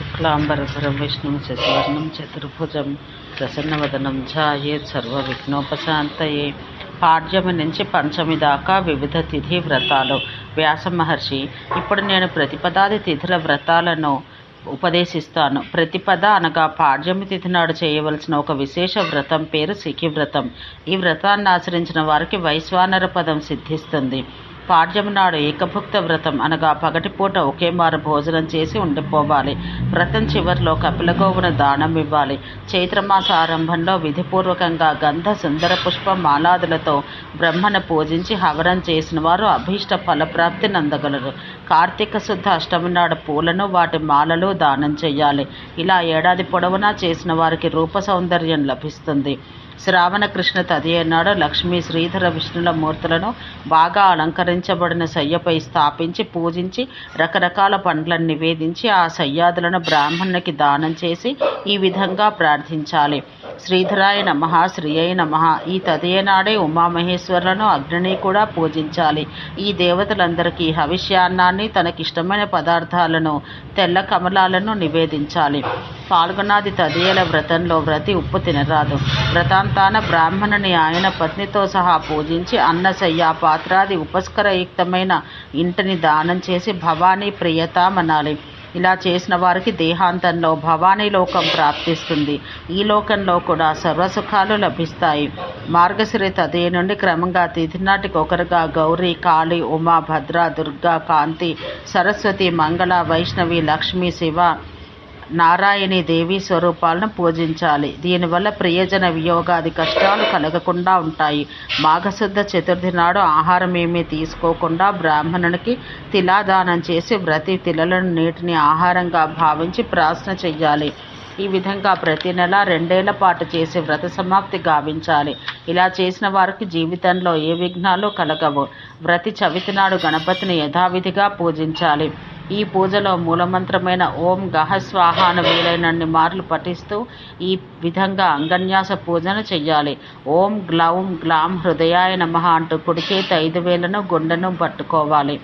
శుక్లాంబరధరం విష్ణుం శశివర్ణం చతుర్భుజం ప్రసన్నవదనం ఝాయేత్ సర్వవిఘ్నోపశాంతయే పాడ్యమి నుంచి పంచమి దాకా వివిధ తిథి వ్రతాలు। వ్యాస మహర్షి ఇప్పుడు నేను ప్రతిపదాది తిథుల వ్రతాలను ఉపదేశిస్తాను. ప్రతిపద అనగా పాడ్యమి తిథి నాడు చేయవలసిన ఒక విశేష వ్రతం పేరు సిఖి వ్రతం. ఈ వ్రతాన్ని ఆచరించిన వారికి వైశ్వానర పదం సిద్ధిస్తుంది. పాడ్యమనాడు ఏకభుక్త వ్రతం అనగా పగటిపూట ఒకే మారు భోజనం చేసి ఉండిపోవాలి. వ్రతం చివరిలో కపిలగోవున దానం ఇవ్వాలి. చైత్రమాస ఆరంభంలో విధిపూర్వకంగా గంధ సుందర పుష్ప మాలాదులతో బ్రహ్మను పూజించి హవరం చేసిన వారు అభీష్ట ఫలప్రాప్తి నందగలరు. కార్తీక శుద్ధ అష్టమి నాడు పూలను వాటి మాలలు దానం చేయాలి. ఇలా ఏడాది పొడవునా చేసిన వారికి రూప సౌందర్యం లభిస్తుంది. శ్రావణకృష్ణ తదియనాడు లక్ష్మీ శ్రీధర విష్ణుల మూర్తులను బాగా అలంకరించబడిన శయ్యపై స్థాపించి పూజించి రకరకాల పండ్లను నివేదించి ఆ సయ్యాదులను బ్రాహ్మణునికి దానం చేసి ఈ విధంగా ప్రార్థించాలి. శ్రీధరాయ నమ శ్రీ అయి నమ. ఈ తదియనాడే ఉమామహేశ్వరులను అగ్నిని కూడా పూజించాలి. ఈ దేవతలందరికీ హవిష్యాన్నాన్ని తనకిష్టమైన పదార్థాలను తెల్ల కమలాలను నివేదించాలి. పాల్గొనాది తదియల వ్రతంలో వ్రతి ఉప్పు తినరాదు. వ్రతాంతాన బ్రాహ్మణుని ఆయన పత్నితో సహా పూజించి అన్నశయ్య పాత్రాది ఉపస్కరయుక్తమైన ఇంటిని దానం చేసి భవానీ ప్రియతామనాలి ఇలా చేసిన వారికి దేహాంతంలో భవానీ లోకం ప్రాప్తిస్తుంది. ఈ లోకంలో కూడా సర్వసుఖాలు లభిస్తాయి. మార్గశిరి తదే నుండి క్రమంగా తిథి నాటికి ఒకరుగా గౌరీ కాళి ఉమా భద్ర దుర్గా కాంతి సరస్వతి మంగళ వైష్ణవి లక్ష్మి శివ నారాయణి దేవి స్వరూపాలను పూజించాలి. దీనివల్ల ప్రియజన వియోగాది కష్టాలు కలగకుండా ఉంటాయి. మాఘశుద్ధ చతుర్థి నాడు ఆహారం ఏమీ తీసుకోకుండా బ్రాహ్మణునికి తిలాదానం చేసి ప్రతి తిలలను నీటిని ఆహారంగా భావించి ప్రార్థన చెయ్యాలి. ఈ విధంగా ప్రతి నెల రెండేళ్ళ పాటు చేసి వ్రత సమాప్తి గావించాలి. ఇలా చేసిన వారికి జీవితంలో ఏ విఘ్నాలు కలగవు. వ్రతి చవితి నాడు గణపతిని యథావిధిగా పూజించాలి. ఈ పూజలో మూలమంత్రమైన ఓం గహ స్వాహాను వీలైనన్ని మార్లు పఠిస్తూ ఈ విధంగా అంగన్యాస పూజను చెయ్యాలి. ఓం గ్లౌం గ్లాం హృదయాయ నమ అంటూ కుడిచేతి ఐదు వేలను గుండెను పట్టుకోవాలి.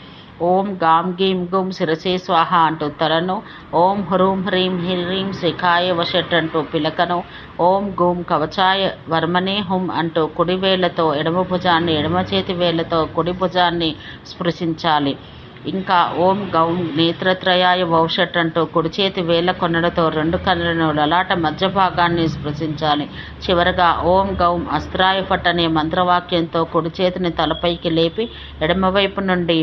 ఓం గాం గీం గుం శిరసే స్వాహ అంటూ తలను ఓం హ్రూం హ్రీం హ్రీం శిఖాయ వషట్ అంటూ పిలకను ఓం గూం కవచాయ వర్మనే హుం అంటూ కుడి వేళ్ళతో ఎడమ భుజాన్ని ఎడమ చేతి వేళ్ళతో కుడి భుజాన్ని స్పృశించాలి. ఇంకా ఓం గౌం నేత్రత్రయాయ భవిష్యత్ అంటూ కుడి చేతి కొనడతో రెండు కన్నులను లలాట మధ్య భాగాన్ని స్పృశించాలి. చివరగా ఓం గౌం అస్త్రాయ ఫట్ అనే మంత్రవాక్యంతో కుడి చేతిని తలపైకి లేపి ఎడమవైపు నుండి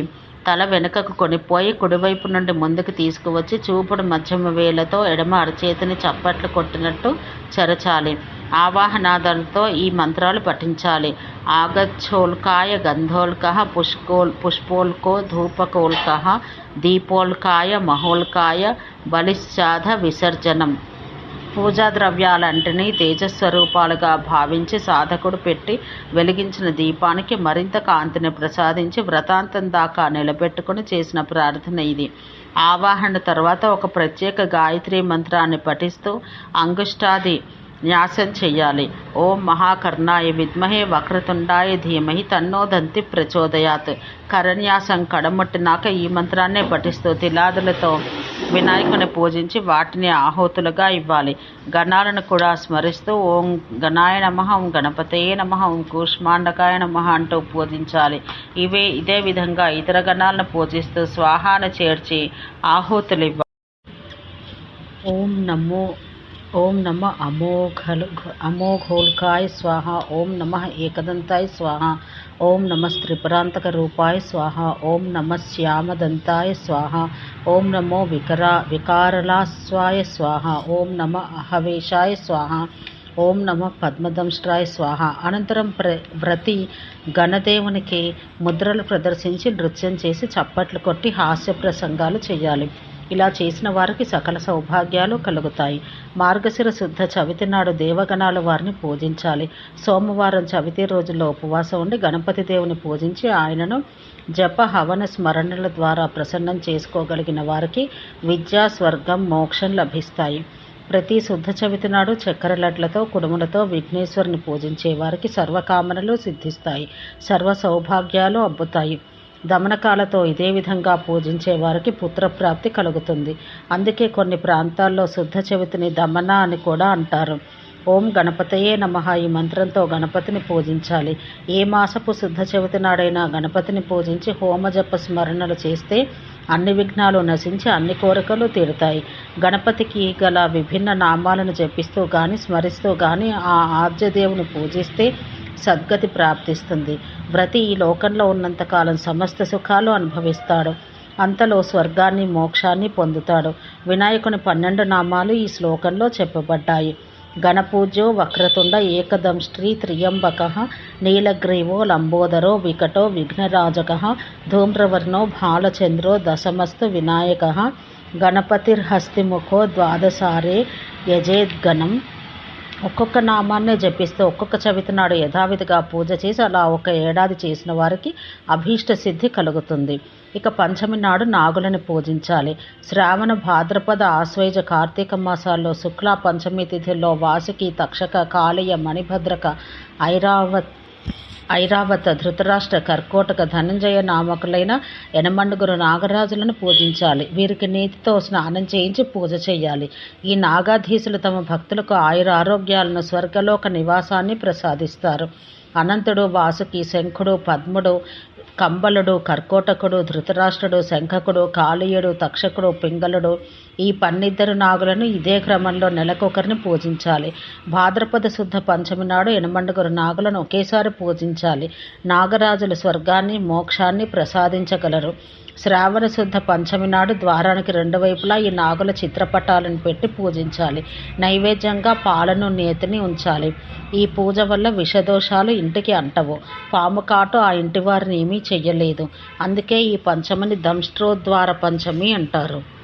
తల వెనుకకు కొనిపోయి కుడివైపు నుండి ముందుకు తీసుకువచ్చి చూపుడు మధ్యమ వేలతో ఎడమ అరచేతిని చప్పట్లు కొట్టినట్టు చెరచాలి. ఆవాహనాదాలతో ఈ మంత్రాలు పఠించాలి. ఆగచ్చోల్కాయ గంధోల్క పుష్కోల్ పుష్పోల్కో ధూపకోల్క దీపోల్కాయ మహోల్కాయ బలిశ్చాధ విసర్జనం. పూజా ద్రవ్యాలంటిని తేజస్వరూపాలుగా భావించి సాధకుడు పెట్టి వెలిగించిన దీపానికి మరింత కాంతిని ప్రసాదించి వ్రతాంతం దాకా నిలబెట్టుకుని చేసిన ప్రార్థన ఇది. ఆవాహన తర్వాత ఒక ప్రత్యేక గాయత్రి మంత్రాన్ని పఠిస్తూ అంగుష్టాది న్యాసం చెయ్యాలి. ఓం మహాకర్ణాయ విద్మహే వక్రతుండాయ ధీమహి తన్నో దంతి ప్రచోదయాత్. కరన్యాసం కడముట్టినాక ఈ మంత్రాన్నే పఠిస్తూ తిలాదులతో వినాయకుని పూజించి వాటిని ఆహుతులుగా ఇవ్వాలి. గణాలను కూడా స్మరిస్తూ ఓం గణాయ నమ ఓం గణపతయే నమ ఓం కూష్మాండకాయ నమ అంటూ పూజించాలి. ఇవే ఇదే విధంగా ఇతర గణాలను పూజిస్తూ స్వాహాన చేర్చి ఆహుతులు ఇవ్వాలి. ఓం నమో ఓం నమ అమోఘల్ అమోఘోల్కాయ స్వాహ ఓం నమ ఏకదంతాయ స్వాహ ఓం నమ త్రిపురాంతక రూపాయ స్వాహ ఓం నమ శ్యామదంతాయ స్వాహ ఓం నమో వికరా వికారలాస్వాయ స్వాహ ఓం నమ అహవేశాయ స్వాహ ఓం నమ పద్మదంష్ట్రాయ స్వాహ. అనంతరం ప్ర వ్రతి గణదేవునికి ముద్రలు ప్రదర్శించి నృత్యం చేసి చప్పట్లు కొట్టి హాస్య ప్రసంగాలు చేయాలి. ఇలా చేసిన వారికి సకల సౌభాగ్యాలు కలుగుతాయి. మార్గశిర శుద్ధ చవితి నాడు దేవగణాలు వారిని పూజించాలి. సోమవారం చవితి రోజుల్లో ఉపవాసం ఉండి గణపతి దేవుని పూజించి ఆయనను జప హవన స్మరణల ద్వారా ప్రసన్నం చేసుకోగలిగిన వారికి విద్యా స్వర్గం మోక్షం లభిస్తాయి. ప్రతి శుద్ధ చవితి నాడు చక్కెర లడ్లతో కుడుములతో విఘ్నేశ్వరుని పూజించే వారికి సర్వకామనలు సిద్ధిస్తాయి. సర్వ సౌభాగ్యాలు అబ్బుతాయి. దమనకాలతో ఇదే విధంగా పూజించే వారికి పుత్రప్రాప్తి కలుగుతుంది. అందుకే కొన్ని ప్రాంతాల్లో శుద్ధ చవితిని దమన అని కూడా అంటారు. ఓం గణపతయే నమ ఈ మంత్రంతో గణపతిని పూజించాలి. ఏ మాసపు శుద్ధ చవితి నాడైనా గణపతిని పూజించి హోమజప స్మరణలు చేస్తే అన్ని విఘ్నాలు నశించి అన్ని కోరికలు తీరుతాయి. గణపతికి గల విభిన్న నామాలను జపిస్తూ కానీ స్మరిస్తూ కానీ ఆ ఆద్యదేవుని పూజిస్తే సద్గతి ప్రాప్తిస్తుంది. వ్రతి ఈ లోకంలో ఉన్నంతకాలం సమస్త సుఖాలు అనుభవిస్తాడు. అంతలో స్వర్గాన్ని మోక్షాన్ని పొందుతాడు. వినాయకుని పన్నెండు నామాలు ఈ శ్లోకంలో చెప్పబడ్డాయి. గణపూజ్యో వక్రతుండ ఏకదంష్ట్రీ త్రియంబక నీలగ్రీవో లంబోదరో వికటో విఘ్నరాజక ధూమ్రవర్ణో భాలచంద్రో దశమస్తు వినాయక గణపతిర్హస్తిముఖో ద్వాదశారే యజేద్గణం ఒక్కొక్క నామాన్నే జపిస్తూ ఒక్కొక్క చవితి నాడు యథావిధిగా పూజ చేసి అలా ఒక ఏడాది చేసిన వారికి అభీష్ట సిద్ధి కలుగుతుంది. ఇక పంచమి నాడు నాగులని పూజించాలి. శ్రావణ భాద్రపద ఆశ్వైజ కార్తీక మాసాల్లో శుక్ల పంచమి తిథిలో వాసుకి తక్షక కాళీయ మణిభద్రక ఐరావత్ ఐరావత ధృతరాష్ట్ర కర్కోటక ధనంజయ నామకులైన ఎనమండుగురు నాగరాజులను పూజించాలి. వీరికి నీతితో స్నానం చేయించి పూజ చేయాలి. ఈ నాగాధీశులు తమ భక్తులకు ఆయుర ఆరోగ్యాలను స్వర్గలోక నివాసాన్ని ప్రసాదిస్తారు. అనంతుడు వాసుకి శంఖుడు పద్ముడు కంబలుడు కర్కోటకుడు ధృతరాష్ట్రుడు శంఖకుడు కాళీయుడు తక్షకుడు పింగళుడు ఈ పన్నిద్దరు నాగులను ఇదే క్రమంలో నెలకొకరిని పూజించాలి. భాద్రపద శుద్ధ పంచమి నాడు ఎనమండుగురు నాగులను ఒకేసారి పూజించాలి. నాగరాజులు స్వర్గాన్ని మోక్షాన్ని ప్రసాదించగలరు. శ్రావణ శుద్ధ పంచమి నాడు ద్వారానికి రెండు వైపులా ఈ నాగుల చిత్రపటాలను పెట్టి పూజించాలి. నైవేద్యంగా పాలను నేతిని ఉంచాలి. ఈ పూజ వల్ల విషదోషాలు ఇంటికి అంటవు. పాము కాటు ఆ ఇంటి వారిని ఏమీ చెయ్యలేదు. అందుకే ఈ పంచమిని దంష్ట్రోద్వార పంచమి అంటారు.